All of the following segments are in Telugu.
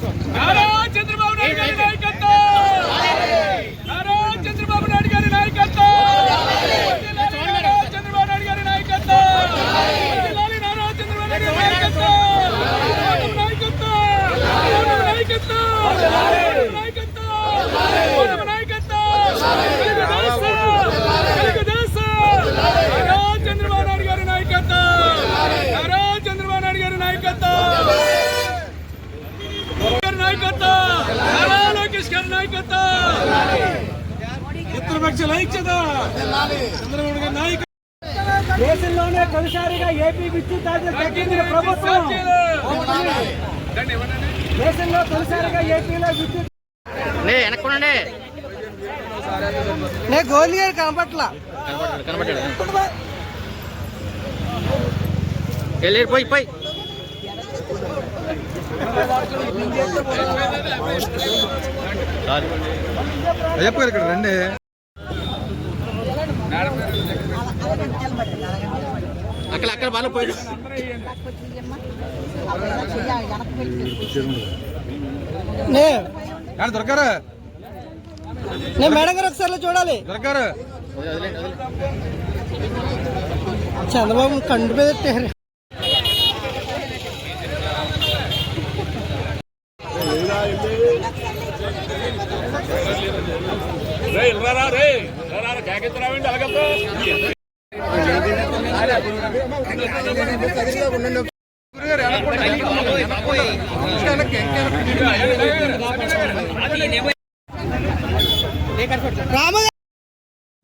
Come on. మిత్రపక్ష ఐక్యత. చంద్రబాబు గారి నాయకత్వం దేశంలోనే తొలిసారిగా ఏపీ విద్యుత్ తగ్గించిన ప్రభుత్వం దేశంలో తొలిసారిగా ఏపీలో విద్యుత్ నే వెనక్కుండండి. నే గోల్డ్ గారు కనపట్ల పోయి పోయి. ఇక్కడ రండి. అక్కడ అక్కడ బాగా పోయి. దొరకారు? నే మేడం గారు ఒకసారి చూడాలి. దొరకారు? చంద్రబాబు కండు మీద పెట్టారు రే ఇల్లారా రే అలాగబ్బా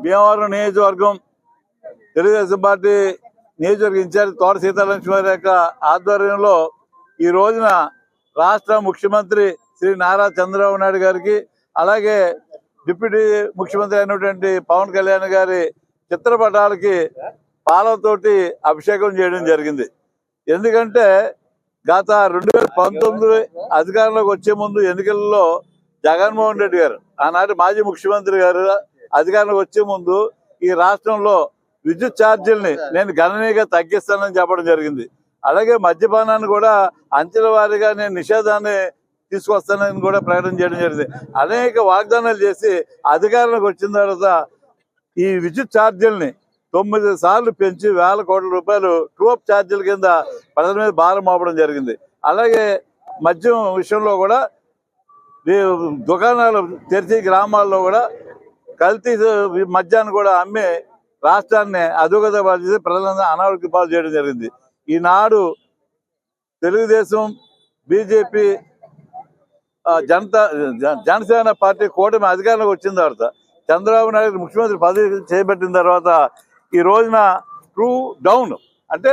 భీమవరం నియోజకవర్గం తెలుగుదేశం పార్టీ నియోజకవర్గ ఇన్ఛార్జ్ తోట సీతాలక్ష్మి యొక్క ఆధ్వర్యంలో ఈ రోజున రాష్ట్ర ముఖ్యమంత్రి శ్రీ నారా చంద్రబాబు నాయుడు గారికి అలాగే డిప్యూటీ ముఖ్యమంత్రి అయినటువంటి పవన్ కళ్యాణ్ గారి చిత్రపటాలకి పాలతోటి అభిషేకం చేయడం జరిగింది. ఎందుకంటే గత రెండు వేల పంతొమ్మిది అధికారంలోకి వచ్చే ముందు ఎన్నికల్లో జగన్మోహన్ రెడ్డి గారు ఆనాటి మాజీ ముఖ్యమంత్రి గారు అధికారంలోకి వచ్చే ముందు ఈ రాష్ట్రంలో విద్యుత్ ఛార్జీలని నేను గణనీయంగా తగ్గిస్తానని చెప్పడం జరిగింది. అలాగే మద్యపానాన్ని కూడా అంచెల వారీగా నేను నిషేధాన్ని తీసుకొస్తానని కూడా ప్రకటన చేయడం జరిగింది. అనేక వాగ్దానాలు చేసి అధికారంలోకి వచ్చిన తర్వాత ఈ విద్యుత్ ఛార్జీలని తొమ్మిది సార్లు పెంచి వేల కోట్ల రూపాయలు ట్రూప్ ఛార్జీల కింద ప్రజల మీద భారం మోపడం జరిగింది. అలాగే మద్యం విషయంలో కూడా దుకాణాలు తెరిచి గ్రామాల్లో కూడా కల్తీ మద్యాన్ని కూడా అమ్మి రాష్ట్రాన్ని అధోగత పాలు చేసి ప్రజలందరూ అనారోగ్య పాలు చేయడం జరిగింది. ఈనాడు తెలుగుదేశం బీజేపీ జనతా జనసేన పార్టీ కూటమి అధికారంలోకి వచ్చిన తర్వాత చంద్రబాబు నాయుడు ముఖ్యమంత్రి పదవి చేపట్టిన తర్వాత ఈ రోజున ట్రూ డౌన్ అంటే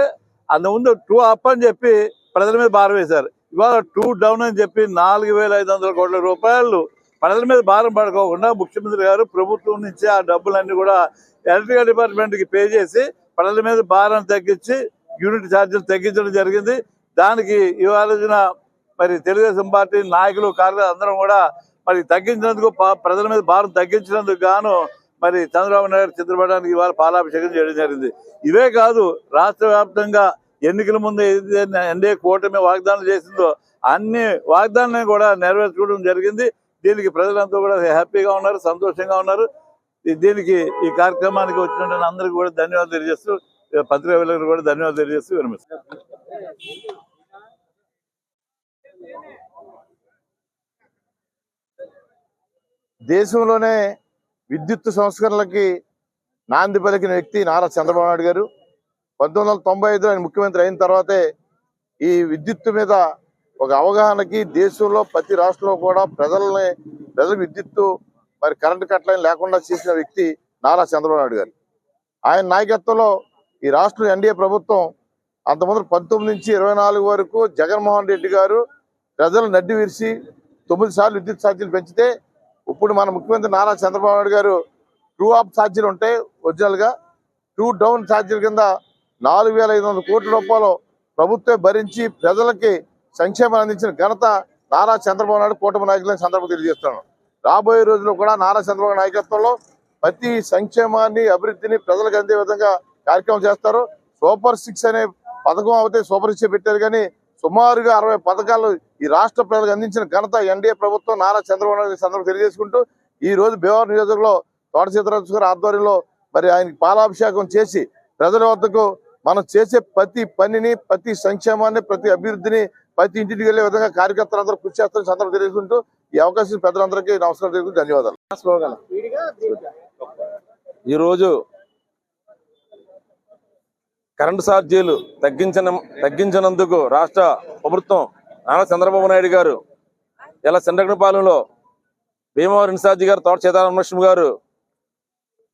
అంతకుముందు టూ అప్ అని చెప్పి ప్రజల మీద భారం వేశారు. ఇవాళ టూ డౌన్ అని చెప్పి నాలుగు వేల ఐదు వందల కోట్ల రూపాయలు ప్రజల మీద భారం పడుకోకుండా ముఖ్యమంత్రి గారు ప్రభుత్వం నుంచి ఆ డబ్బులన్నీ కూడా ఎలక్ట్రికల్ డిపార్ట్మెంట్కి పే చేసి ప్రజల మీద భారం తగ్గించి యూనిట్ ఛార్జీలు తగ్గించడం జరిగింది. దానికి ఇవాళ మరి తెలుగుదేశం పార్టీ నాయకులు కార్యకర్తలు అందరం కూడా మరి తగ్గించినందుకు ప్రజల మీద భారం తగ్గించినందుకు గాను మరి చంద్రబాబు నాయుడు చిత్రపటానికి ఇవాళ పాలాభిషేకం చేయడం జరిగింది. ఇవే కాదు రాష్ట్ర వ్యాప్తంగా ఎన్నికల ముందు ఎన్డీఏ కూటమి వాగ్దానం చేసిందో అన్ని వాగ్దానాలను కూడా నెరవేర్చుకోవడం జరిగింది. దీనికి ప్రజలంతా కూడా హ్యాపీగా ఉన్నారు సంతోషంగా ఉన్నారు. దీనికి ఈ కార్యక్రమానికి వచ్చినటువంటి అందరికీ కూడా ధన్యవాదాలు తెలియజేస్తూ పత్రికా విలేకరులకు కూడా ధన్యవాదాలు తెలియజేస్తూ విరమిస్తాను దేశంలోనే విద్యుత్ సంస్కరణలకి నాంది పలికిన వ్యక్తి నారా చంద్రబాబు నాయుడు గారు. పంతొమ్మిది వందల తొంభై ఐదులో ఆయన ముఖ్యమంత్రి అయిన తర్వాతే ఈ విద్యుత్ మీద ఒక అవగాహనకి దేశంలో ప్రతి రాష్ట్రంలో కూడా ప్రజల్ని ప్రజల విద్యుత్తు మరి కరెంటు కట్టలని లేకుండా చేసిన వ్యక్తి నారా చంద్రబాబు నాయుడు గారు. ఆయన నాయకత్వంలో ఈ రాష్ట్రం ఎన్డీఏ ప్రభుత్వం అంతకుముందు పంతొమ్మిది నుంచి ఇరవై నాలుగు వరకు జగన్మోహన్ రెడ్డి గారు ప్రజలు నడ్డి విరిచి తొమ్మిది సార్లు విద్యుత్ ఛార్జీలు పెంచితే ఇప్పుడు మన ముఖ్యమంత్రి నారా చంద్రబాబు నాయుడు గారు టూ ఆఫ్ ఛార్జీలు ఉంటాయి ఒరిజినల్గా డౌన్ ఛార్జీల కింద నాలుగు వేల ఐదు వందల కోట్ల రూపాయలు ప్రభుత్వం భరించి ప్రజలకి సంక్షేమం అందించిన ఘనత నారా చంద్రబాబు నాయుడు కూటమి నాయకులని సందర్భంగా తెలియజేస్తున్నాను. రాబోయే రోజుల్లో కూడా నారా చంద్రబాబు నాయకత్వంలో ప్రతి సంక్షేమాన్ని అభివృద్ధిని ప్రజలకు అందే విధంగా కార్యక్రమం చేస్తారు. సూపర్ సిక్స్ అనే పథకం అయితే సూపర్ సిక్స్ పెట్టారు కానీ సుమారుగా అరవై పథకాలు ఈ రాష్ట్ర ప్రజలకు అందించిన ఘనత ఎన్డీఏ ప్రభుత్వం నారా చంద్రబాబు నాయుడు గారి సందర్భంగా తెలియజేసుకుంటూ ఈ రోజు భీమవరం నియోజకవర్గంలో తోట సీతారాజు గారి ఆధ్వర్యంలో మరి ఆయనకి పాలాభిషేకం చేసి ప్రజల వద్దకు మనం చేసే ప్రతి పనిని ప్రతి సంక్షేమాన్ని ప్రతి అభివృద్ధిని ప్రతి ఇంటికి వెళ్ళే విధంగా కార్యకర్తలందరూ కృషి చేస్తారని సందర్భం తెలియజేసుకుంటూ ఈ అవకాశం పెద్దలందరికీ నమస్కారం తెలుపుతూ ధన్యవాదాలు. ఈరోజు కరెంటు ఛార్జీలు తగ్గించిన తగ్గించినందుకు రాష్ట్ర ప్రభుత్వం నారా చంద్రబాబు నాయుడు గారు ఇలా చంద్రగణపాలెంలో భీమవరం ఇన్ఛార్జి గారు తోట సీతారామకృష్ణ గారు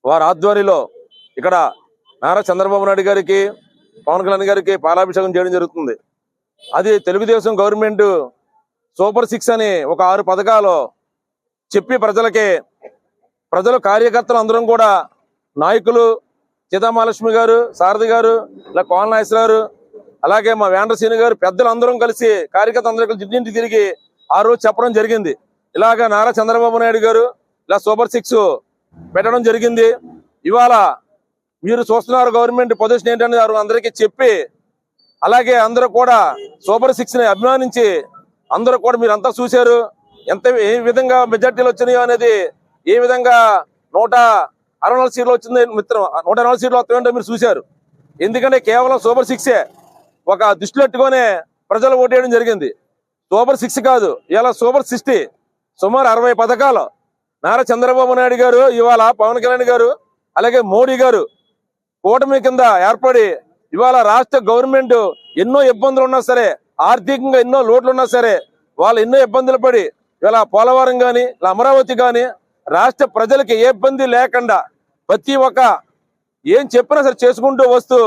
వారి ఆధ్వర్యంలో ఇక్కడ నారా చంద్రబాబు నాయుడు గారికి పవన్ కళ్యాణ్ గారికి పాలాభిషేకం చేయడం జరుగుతుంది. అది తెలుగుదేశం గవర్నమెంట్ సూపర్ సిక్స్ అని ఒక ఆరు పథకాలు చెప్పి ప్రజలకి ప్రజలు కార్యకర్తలు అందరం కూడా నాయకులు సీతామహాలక్ష్మి గారు సారథి గారు ఇలా కోన నాగేశ్వర గారు అలాగే మా వేండ్రసీని గారు పెద్దలు అందరం కలిసి కార్యకర్త అందరూ కలిసి ఇంటింటి తిరిగి ఆ రోజు చెప్పడం జరిగింది. ఇలాగ నారా చంద్రబాబు నాయుడు గారు ఇలా సూపర్ సిక్స్ పెట్టడం జరిగింది. ఇవాళ మీరు చూస్తున్నారు గవర్నమెంట్ పొజిషన్ ఏంటనేది వారు అందరికీ చెప్పి అలాగే అందరూ కూడా సూపర్ సిక్స్ని అభిమానించి అందరూ కూడా మీరు అంతా చూశారు. ఎంత ఏ విధంగా మెజార్టీలు వచ్చినాయో అనేది ఏ విధంగా నూట అరవై నాలుగు సీట్లు వచ్చింది మిత్రం. నూట నాలుగు సీట్లు వస్తాయంటే మీరు చూశారు. ఎందుకంటే కేవలం సూపర్ సిక్సే ఒక దృష్టిలో పెట్టుకొని ప్రజలు ఓటేయడం జరిగింది. సూపర్ సిక్స్ కాదు ఇలా సూపర్ సిక్స్టీ సుమారు అరవై పథకాలు నారా చంద్రబాబు నాయుడు గారు ఇవాళ పవన్ కళ్యాణ్ గారు అలాగే మోడీ గారు కూటమి కింద ఏర్పడి ఇవాళ రాష్ట్ర గవర్నమెంట్ ఎన్నో ఇబ్బందులు ఉన్నా సరే ఆర్థికంగా ఎన్నో లోట్లు ఉన్నా సరే వాళ్ళు ఎన్నో ఇబ్బందులు పడి ఇలా పోలవరం కానీ ఇలా అమరావతి కానీ రాష్ట్ర ప్రజలకి ఏ ఇబ్బంది లేకుండా ప్రతి ఒక్క ఏం చెప్పినా సరే చేసుకుంటూ వస్తూ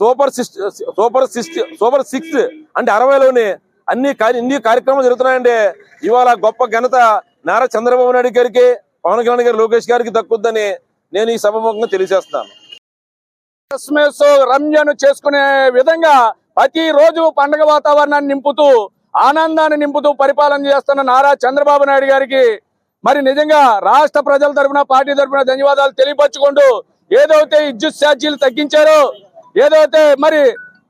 super six super six super six అంటే అరవైలోనే అన్ని కార్య- ఇన్ని కార్యక్రమాలు జరుగుతున్నాయండి. ఇవాళ గొప్ప ఘనత నారా చంద్రబాబు నాయుడు గారికి పవన్ కళ్యాణ్ గారు లోకేష్ గారికి దక్కుద్దని నేను ఈ సభముఖంగా తెలియజేస్తున్నాను. క్రిస్మస్ రంజాన్ చేసుకునే విధంగా ప్రతి రోజు పండగ వాతావరణాన్ని నింపుతూ ఆనందాన్ని నింపుతూ పరిపాలన చేస్తున్న నారా చంద్రబాబు నాయుడు గారికి మరి నిజంగా రాష్ట్ర ప్రజల తరపున పార్టీ తరపున ధన్యవాదాలు తెలియపరచుకుంటూ ఏదైతే విద్యుత్ ఛార్జీలు తగ్గించారో ఏదైతే మరి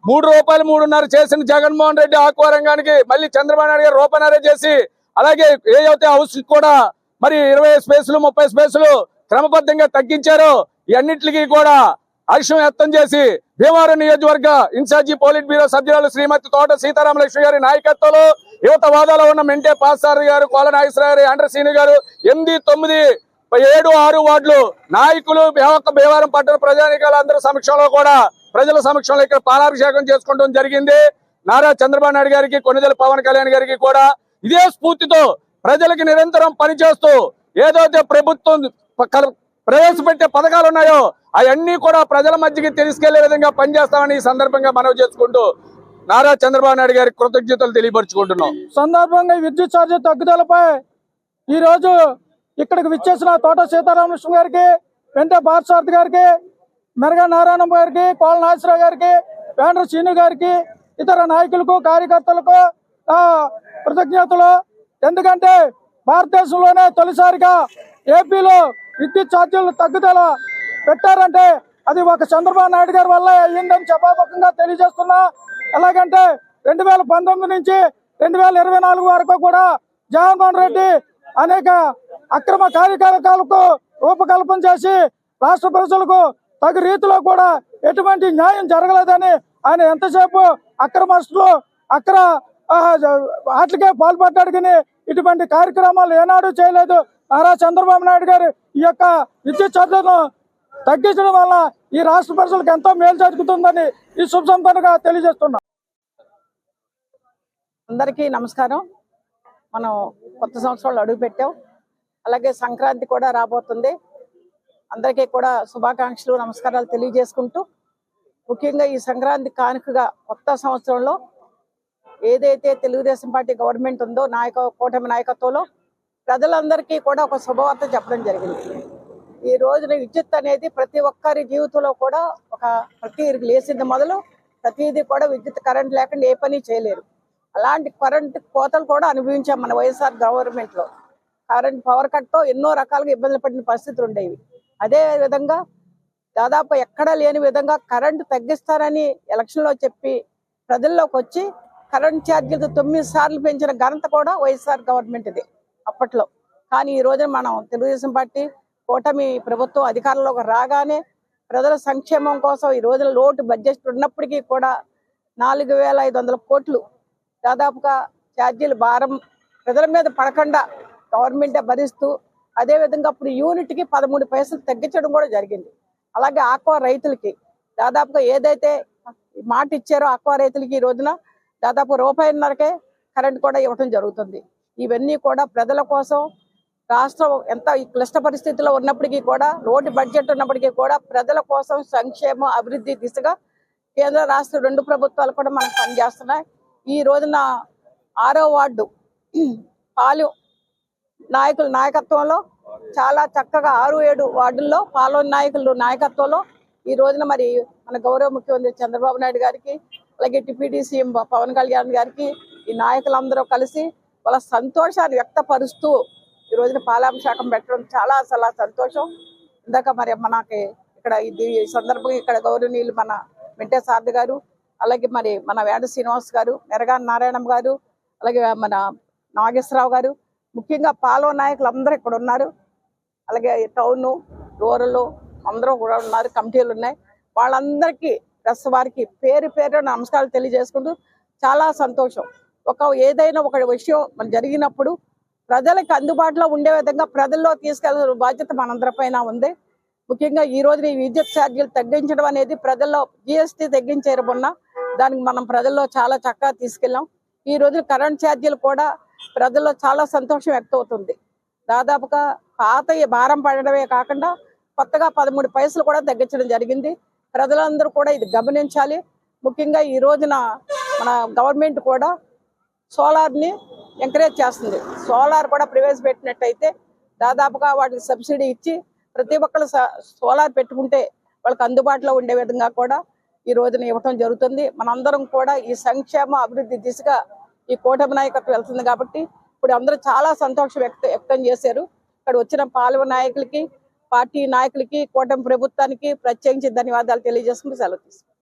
మూడు రూపాయలు మూడున్నర చేసిన జగన్మోహన్ రెడ్డి ఆక్వా రంగానికి మళ్ళీ చంద్రబాబు నాయుడు గారు రూపాయి చేసి అలాగే ఏదైతే హౌస్ కూడా మరి ఇరవై స్పేసులు ముప్పై స్పేసులు క్రమబద్ధంగా తగ్గించారో ఇవన్నిటికీ కూడా హర్షం వ్యక్తం చేసి భీమవరం నియోజకవర్గ ఇన్ఛార్జి పోలిట్ బ్యూరో సభ్యురాలు శ్రీమతి తోట సీతారామలక్ష్మి గారి నాయకత్వంలో యువత వాదాలో ఉన్న మెంటే పాసారి గారు కోల నాగేశ్వర గారు ఆండ్రసీని గారు ఎనిమిది తొమ్మిది ఏడు ఆరు వార్డులు నాయకులు ఒక్క భీమవరం పట్టణ ప్రజానికాల అందరి సమక్షంలో కూడా ప్రజల సమక్షంలో ఇక్కడ పాలాభిషేకం చేసుకోవడం జరిగింది. నారా చంద్రబాబు నాయుడు గారికి కొన్నిదెల పవన్ కళ్యాణ్ గారికి కూడా ఇదే స్ఫూర్తితో ప్రజలకి నిరంతరం పనిచేస్తూ ఏదైతే ప్రభుత్వం ప్రవేశపెట్టే పథకాలు ఉన్నాయో అవన్నీ కూడా ప్రజల మధ్యకి తెలుసుకెళ్ళే విధంగా పనిచేస్తామని ఈ సందర్భంగా మనవి చేసుకుంటూ నారా చంద్రబాబు నాయుడు గారికి కృతజ్ఞతలు తెలియపరుచుకుంటున్నాం. సందర్భంగా విద్యుత్ ఛార్జీ తగ్గుదలపై ఈ రోజు ఇక్కడికి విచ్చేసిన తోట సీతారామకృష్ణ గారికి వెంట పార్సార్థి గారికి మెరగ నారాయణ గారికి కోల నాగేశ్వరరావు గారికి వేండ్ర శ్రీను గారికి ఇతర నాయకులకు కార్యకర్తలకు ఆ, కృతజ్ఞతలు. ఎందుకంటే భారతదేశంలోనే తొలిసారిగా ఏపీలో విద్యుత్ ఛార్జీలు తగ్గుదల పెట్టారంటే అది ఒక చంద్రబాబు నాయుడు గారి వల్ల అయ్యిందని చెప్పాపకంగా తెలియజేస్తున్నా. ఎలాగంటే రెండు వేల పంతొమ్మిది నుంచి రెండు వేల ఇరవై నాలుగు వరకు కూడా జగన్మోహన్ రెడ్డి అనేక అక్రమ కార్యకలాపాలకు రూపకల్పన చేసి రాష్ట్ర ప్రజలకు తగు రీతిలో కూడా ఎటువంటి న్యాయం జరగలేదని ఆయన ఎంతసేపు అక్రమస్తులు అక్ర వాటికే పాల్పడ్డాడు కానీ ఇటువంటి కార్యక్రమాలు ఏనాడు చేయలేదు. నారా చంద్రబాబు నాయుడు గారు ఈ యొక్క విద్యుత్ ఛార్జీలను తగ్గించడం వల్ల ఈ రాష్ట్ర ప్రజలకు ఎంతో మేలు జరుగుతుందని ఈ శుభ సంపన్నగా తెలియజేస్తున్నా. అందరికీ నమస్కారం. మనం కొత్త సంవత్సరంలో అడుగు పెట్టాం. అలాగే సంక్రాంతి కూడా రాబోతుంది. అందరికీ కూడా శుభాకాంక్షలు నమస్కారాలు తెలియజేసుకుంటూ ముఖ్యంగా ఈ సంక్రాంతి కానుకగా కొత్త సంవత్సరంలో ఏదైతే తెలుగుదేశం పార్టీ గవర్నమెంట్ ఉందో నాయక కూటమి నాయకత్వంలో ప్రజలందరికీ కూడా ఒక శుభవార్త చెప్పడం జరిగింది. ఈ రోజున విద్యుత్ అనేది ప్రతి ఒక్కరి జీవితంలో కూడా ఒక ప్రతి లేచింది మొదలు ప్రతిదీ కూడా విద్యుత్ కరెంట్ లేకుండా ఏ పని చేయలేరు. అలాంటి కరెంట్ కోతలు కూడా అనుభవించాం మన వైఎస్ఆర్ గవర్నమెంట్లో. కరెంట్ పవర్ కట్తో ఎన్నో రకాలుగా ఇబ్బందులు పడిన పరిస్థితులు ఉండేవి. అదే విధంగా దాదాపు ఎక్కడా లేని విధంగా కరెంటు తగ్గిస్తారని ఎలక్షన్లో చెప్పి ప్రజల్లోకి వచ్చి కరెంట్ ఛార్జీలు తొమ్మిది సార్లు పెంచిన ఘనత కూడా వైఎస్ఆర్ గవర్నమెంట్ ఇది అప్పట్లో. కానీ ఈ రోజున మనం తెలుగుదేశం పార్టీ కూటమి ప్రభుత్వం అధికారంలోకి రాగానే ప్రజల సంక్షేమం కోసం ఈ రోజున లోటు బడ్జెట్ ఉన్నప్పటికీ కూడా నాలుగు వేల ఐదు వందల కోట్లు దాదాపుగా ఛార్జీలు భారం ప్రజల మీద పడకుండా గవర్నమెంటే భరిస్తూ అదేవిధంగా ఇప్పుడు యూనిట్కి పదమూడు పైసలు తగ్గించడం కూడా జరిగింది. అలాగే ఆక్వా రైతులకి దాదాపుగా ఏదైతే మాట ఇచ్చారో ఆక్వా రైతులకి ఈ రోజున దాదాపు రూపాయిన్నరకే కరెంట్ కూడా ఇవ్వడం జరుగుతుంది. ఇవన్నీ కూడా ప్రజల కోసం రాష్ట్రం ఎంత ఈ క్లిష్ట పరిస్థితిలో ఉన్నప్పటికీ కూడా రోడ్డు బడ్జెట్ ఉన్నప్పటికీ కూడా ప్రజల కోసం సంక్షేమం అభివృద్ధి దిశగా కేంద్ర రాష్ట్ర రెండు ప్రభుత్వాలు కూడా మనకు పనిచేస్తున్నాయి. ఈ రోజున ఆరో వార్డు పాలు నాయకుల నాయకత్వంలో చాలా చక్కగా ఆరు ఏడు వార్డుల్లో పాలో నాయకులు నాయకత్వంలో ఈ రోజున మరి మన గౌరవ ముఖ్యమంత్రి చంద్రబాబు నాయుడు గారికి అలాగే డిప్యూటీ సీఎం పవన్ కళ్యాణ్ గారికి ఈ నాయకులందరూ కలిసి వాళ్ళ సంతోషాన్ని వ్యక్తపరుస్తూ ఈ రోజున పాలాభిషేకం పెట్టడం చాలా చాలా సంతోషం. ఇందాక మరి మనకి ఇక్కడ ఇది సందర్భంగా ఇక్కడ గౌరవనీయులు మన వెంటే సార్ది గారు అలాగే మరి మన వేడ శ్రీనివాస్ గారు మెరగా నారాయణం గారు అలాగే మన నాగేశ్వరరావు గారు ముఖ్యంగా పాలవ నాయకులు అందరూ ఇక్కడ ఉన్నారు. అలాగే టౌన్ రూరల్ అందరూ కూడా ఉన్నారు కమిటీలు ఉన్నాయి. వాళ్ళందరికీ ప్రెస్ వారికి పేరు పేరు నమస్కారాలు తెలియజేసుకుంటూ చాలా సంతోషం. ఒక ఏదైనా ఒక విషయం మన జరిగినప్పుడు ప్రజలకు అందుబాటులో ఉండే విధంగా ప్రజల్లో తీసుకెళ్ళాల్సిన బాధ్యత మనందరిపైన ఉంది. ముఖ్యంగా ఈ రోజున ఈ విద్యుత్ ఛార్జీలు తగ్గించడం అనేది ప్రజల్లో జిఎస్టీ తగ్గించారు దానికి మనం ప్రజల్లో చాలా చక్కగా తీసుకెళ్ళాం. ఈ రోజు కరెంట్ ఛార్జీలు కూడా ప్రజల్లో చాలా సంతోషం వ్యక్తమవుతుంది. దాదాపుగా పాత ఈ భారం పడడమే కాకుండా కొత్తగా పదమూడు పైసలు కూడా తగ్గించడం జరిగింది. ప్రజలందరూ కూడా ఇది గమనించాలి. ముఖ్యంగా ఈ రోజున మన గవర్నమెంట్ కూడా సోలార్ని ఎంకరేజ్ చేస్తుంది. సోలార్ కూడా ప్రవేశపెట్టినట్టయితే దాదాపుగా వాటికి సబ్సిడీ ఇచ్చి ప్రతి ఒక్కరు సోలార్ పెట్టుకుంటే వాళ్ళకి అందుబాటులో ఉండే విధంగా కూడా ఈ రోజున ఇవ్వటం జరుగుతుంది. మనందరం కూడా ఈ సంక్షేమ అభివృద్ధి దిశగా ఈ కూటమి నాయకత్వం వెళ్తుంది కాబట్టి ఇప్పుడు అందరూ చాలా సంతోషం వ్యక్తం వ్యక్తం చేశారు. ఇక్కడ వచ్చిన పాలవ నాయకులకి పార్టీ నాయకులకి కూటమి ప్రభుత్వానికి ప్రత్యేకించి ధన్యవాదాలు తెలియజేసుకుంటూ సెలవు తీసుకుంటాం